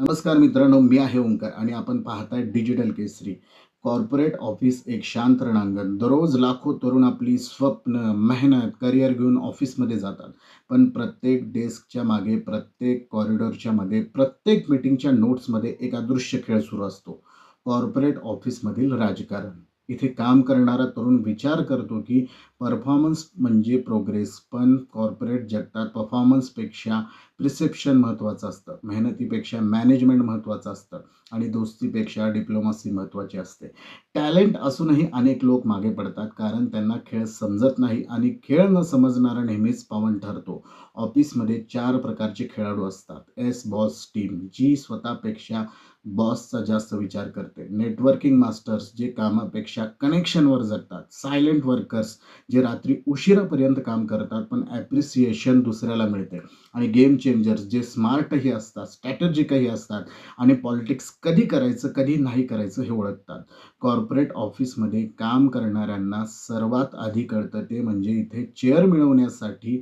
नमस्कार मित्रांनो मी आहे ओंकार आणि आपण पाहताय डिजिटल केसरी. कॉर्पोरेट ऑफिस एक शांत रणांगण. दररोज लाखो तरुण आपली स्वप्न मेहनत करिअर घेऊन ऑफिसमध्ये जातात. पण प्रत्येक डेस्कच्या मागे प्रत्येक कॉरिडॉरच्या मध्ये प्रत्येक मीटिंगच्या नोट्समध्ये एक अदृश्य खेळ सुरू असतो. कॉर्पोरेट ऑफिसमधील राजकारण. इथे काम करणारा तरुण विचार करतो की परफॉर्मन्स म्हणजे प्रोग्रेस पण कॉर्पोरेट जगतात परफॉर्मन्सपेक्षा प्रिसेप्शन महत्त्वाचं असतं. मेहनतीपेक्षा मॅनेजमेंट महत्त्वाचं असतं आणि दोस्तीपेक्षा डिप्लोमसी महत्त्वाची असते. टॅलेंट असूनही अनेक लोक मागे पडतात कारण त्यांना खेळ समजत नाही आणि खेळ न समजणारा नेहमीच पावन ठरतो. ऑफिसमध्ये चार प्रकारचे खेळाडू असतात. एस बॉस टीम जी स्वतःपेक्षा बॉसचा जास्त विचार करते. नेटवर्किंग मास्टर्स जे कामापेक्षा कनेक्शनवर जगतात. सायलेंट वर्कर्स जे रात्री उशिरापर्यंत काम करतात पण ॲप्रिसिएशन दुसऱ्याला मिळते. आणि गेम चेंजर्स जे स्मार्टही असतात स्ट्रॅटजिकही असतात आणि पॉलिटिक्स कधी करायचं कधी नाही करायचं हे ओळखतात. कॉर्पोरेट ऑफिसमध्ये काम करणाऱ्यांना सर्वात आधी कळतं ते म्हणजे इथे चेअर मिळवण्यासाठी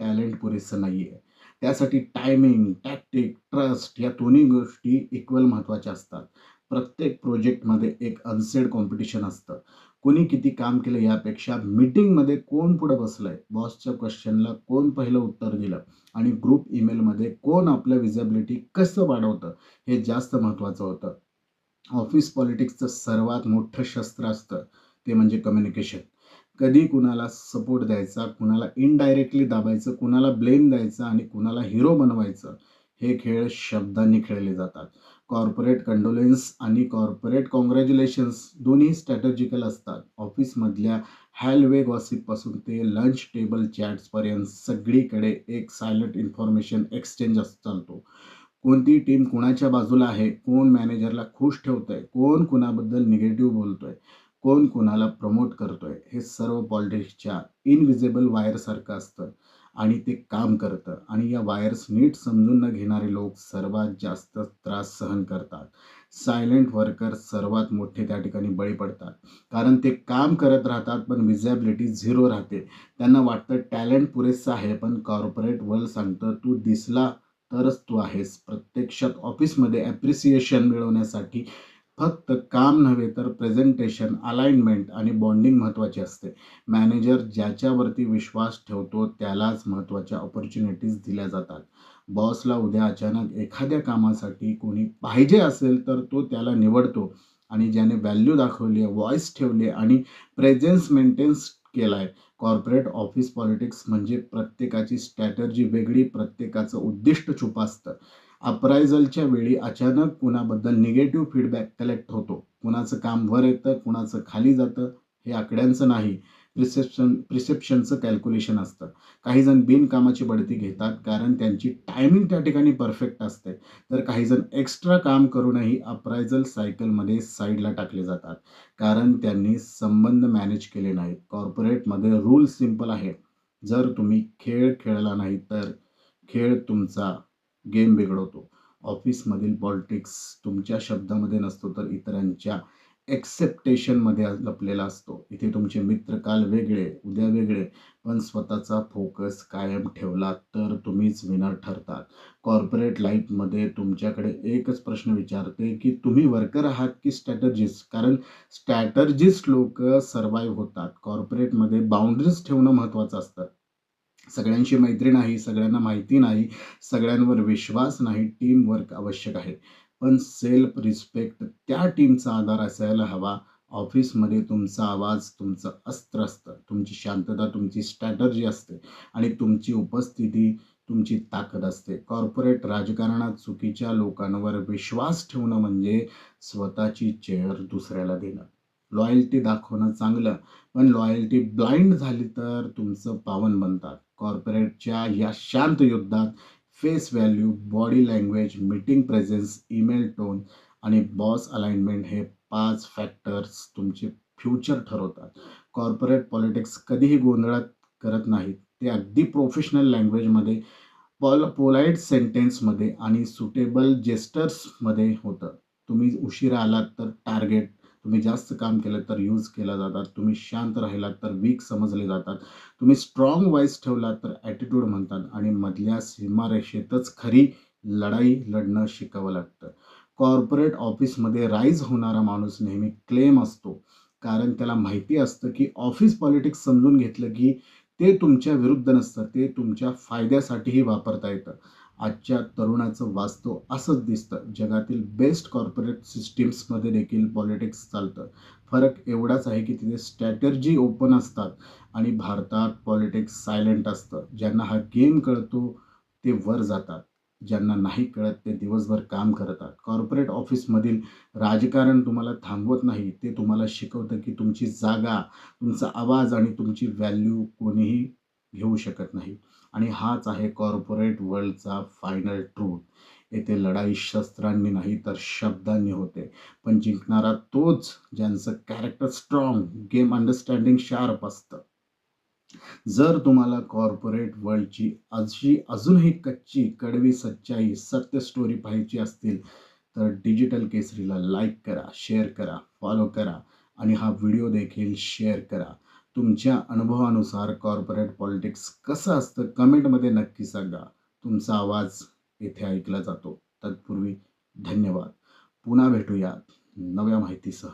टॅलेंट पुरेसं नाही आहे त्यासाठी टायमिंग टॅक्टिक ट्रस्ट या दोन्ही गोष्टी इक्वल महत्त्वाच्या असतात. प्रत्येक प्रोजेक्टमध्ये एक अनसेड कॉम्पिटिशन असतं. कोणी किती काम केलं यापेक्षा मीटिंगमध्ये कोण पुढं बसलं आहे बॉसच्या क्वेश्चनला कोण पहिलं उत्तर दिलं? आणि ग्रुप ईमेलमध्ये कोण आपलं विजिबिलिटी कसं वाढवतं? हे जास्त महत्त्वाचं होतं. ऑफिस पॉलिटिक्सचं सर्वात मोठं शस्त्र असतं. ते म्हणजे कम्युनिकेशन कधी कुणाला सपोर्ट द्यायचा कुणाला इनडायरेक्टली दाबायचं कुणाला ब्लेम द्यायचं आणि कुणाला हिरो बनवायचं हे खेळ शब्दांनी खेळले जातात. कॉर्पोरेट कंडोलेन्स आणि कॉर्पोरेट कॉंग्रॅच्युलेशन्स दोन्ही स्ट्रॅटेजिकल असतात. ऑफिसमधल्या हॅलवे गॉसिपपासून ते लंच टेबल चॅट्सपर्यंत सगळीकडे एक सायलंट इन्फॉर्मेशन एक्सचेंज चालतो. कोणती टीम कुणाच्या बाजूला आहे कोण मॅनेजरला खुश ठेवतंय कोण कुणाबद्दल निगेटिव्ह बोलतोय कोण कोणाला प्रमोट करतोय हे सर्व पॉलिटिक्सच्या इनविजिबल वायरसारखं असतं आणि ते काम करतं. आणि या वायर्स नीट समजून न घेणारे लोक सर्वात जास्त त्रास सहन करतात. सायलेंट वर्कर सर्वात मोठे त्या ठिकाणी बळी पडतात. कारण ते काम करत राहतात पण विजिबिलिटी झिरो राहते. त्यांना वाटतं टॅलेंट पुरेसं आहे पण कॉर्पोरेट वर्ल्ड सांगतं तू दिसला तरच तू आहेस. प्रत्यक्षात ऑफिसमध्ये ॲप्रिसिएशन मिळवण्यासाठी फक्त काम नव्हे तर प्रेझेंटेशन अलाइनमेंट आणि बॉन्डिंग महत्त्वाचे असते. मॅनेजर ज्याच्यावरती विश्वास ठेवतो त्यालाच महत्त्वाच्या ऑपॉर्च्युनिटीज दिल्या जातात. बॉसला उद्या अचानक एखाद्या कामासाठी कोणी पाहिजे असेल तर तो त्याला निवडतो आणि ज्याने व्हॅल्यू दाखवली आहे व्हॉइस ठेवली आणि प्रेझेन्स मेंटेन्स केला आहे कॉर्पोरेट ऑफिस पॉलिटिक्स म्हणजे प्रत्येकाची स्ट्रॅटर्जी वेगळी प्रत्येकाचं उद्दिष्ट छुप असतं अप्रायझलच्या वेळी अचानक कुणाबद्दल निगेटिव्ह फीडबॅक कलेक्ट होतो. कुणाचं काम वर येतं कुणाचं खाली जातं हे आकड्यांचं नाही. प्रिसेप्शन प्रिसेप्शनचं कॅल्क्युलेशन असतं. काही जण बिनकामाची बढती घेतात कारण त्यांची टायमिंग त्या ठिकाणी परफेक्ट असते. तर काही जण एक्स्ट्रा काम करूनही अप्रायझल सायकलमध्ये साईडला टाकले जातात. कारण त्यांनी संबंध मॅनेज केले नाहीत. कॉर्पोरेटमध्ये रूल सिंपल आहे जर तुम्ही खेळ खेळला नाही तर खेळ तुमचा गेम बिघडवतो. ऑफिसमधील पॉलिटिक्स तुमच्या शब्दामध्ये नसतो तर इतरांच्या एक्सेप्टेशनमध्ये लपलेला असतो. इथे तुमचे मित्र काल वेगळे उद्या वेगळे पण स्वतःचा फोकस कायम ठेवला तर तुम्हीच विनर ठरतात. कॉर्पोरेट लाईफमध्ये तुमच्याकडे एकच प्रश्न विचारते की तुम्ही वर्कर आहात की स्ट्रॅटर्जिस्ट कारण स्ट्रॅटर्जिस्ट लोक सर्वाईव्ह होतात. कॉर्पोरेटमध्ये बाउंड्रीज ठेवणं महत्त्वाचं असतं. सगळ्यांशी मैत्री नाही सगळ्यांना माहिती नाही सगळ्यांवर विश्वास नाही टीम वर्क आवश्यक आहे. पण सेल्फ रिस्पेक्ट त्या टीमचा आधार असायला हवा. ऑफिसमध्ये तुमचा आवाज तुमचं अस्त्र असतं. तुमची शांतता तुमची स्ट्रॅटर्जी असते. आणि तुमची उपस्थिती तुमची ताकद असते. कॉर्पोरेट राजकारणात चुकीच्या लोकांवर विश्वास ठेवणं म्हणजे स्वतःची चेअर दुसऱ्याला देणं. लॉयल्टी दाखवणं चांगलं. पण लॉयल्टी ब्लाइंड झाली तर तुमचं पावन बनतात. कॉर्पोरेटच्या या शांत युद्धात face value body language meeting presence email tone आणि बॉस अलाइनमेंट हे पाच फॅक्टर्स तुमचे फ्युचर ठरवतात. कॉर्पोरेट पॉलिटिक्स कधीही गोंधळात करत नाहीत. ते अगदी प्रोफेशनल लँग्वेजमध्ये पॉल पोलाईट सेंटेन्समध्ये आणि सुटेबल जेस्टर्समध्ये होतं. तुम्ही उशिरा आलात तर टार्गेट तुम्ही जास्त काम केलं तर यूज केला जातात तुम्ही शांत राहिलात तर वीक समजले जातात तुम्ही स्ट्रॉंग वाईज ठेवलात तर ॲटिट्यूड म्हणतात आणि मधल्या सीमारेषेतच खरी लढाई लढणं शिकावं लागतं. कॉर्पोरेट ऑफिसमध्ये राईज होणारा माणूस नेहमी क्लेम असतो कारण त्याला माहिती असतं की ऑफिस पॉलिटिक्स समजून घेतलं की ते तुमच्या विरुद्ध नसतं ते तुमच्या फायद्यासाठीही वापरता येतं. आजच्या तरुणाचं वास्तव असंच दिसतं. जगातील बेस्ट कॉर्पोरेट सिस्टीम्समध्ये देखील पॉलिटिक्स चालतं. फरक एवढाच आहे की तिथे स्ट्रॅटर्जी ओपन असतात आणि भारतात पॉलिटिक्स सायलेंट असतं. ज्यांना हा गेम कळतो ते वर जातात. ज्यांना नाही कळत ते दिवसभर काम करतात. कॉर्पोरेट ऑफिसमधील राजकारण तुम्हाला थांबवत नाही. ते तुम्हाला शिकवतं की तुमची जागा तुमचा आवाज आणि तुमची व्हॅल्यू कोणीही घेऊ शकत नाही. आणि हाच आहे कॉर्पोरेट वर्ल्डचा फायनल ट्रूथ येथे लढाई शस्त्रांनी नाही तर शब्दांनी होते. पण जिंकणारा तोच ज्यांचं character strong game understanding sharp असतं. जर तुम्हाला कॉर्पोरेट वर्ल्डची अशी अजूनही कच्ची कडवी सच्चाई सत्य स्टोरी पाहायची असतील तर डिजिटल केसरीला लाईक करा शेअर करा फॉलो करा. आणि हा व्हिडिओ देखील शेअर करा. तुमच्या अनुभवानुसार कॉर्पोरेट पॉलिटिक्स कसं असतं कमेंटमध्ये नक्की सांगा. तुमचा आवाज येथे ऐकला जातो. तत्पूर्वी धन्यवाद. पुन्हा भेटूयात नव्या माहितीसह.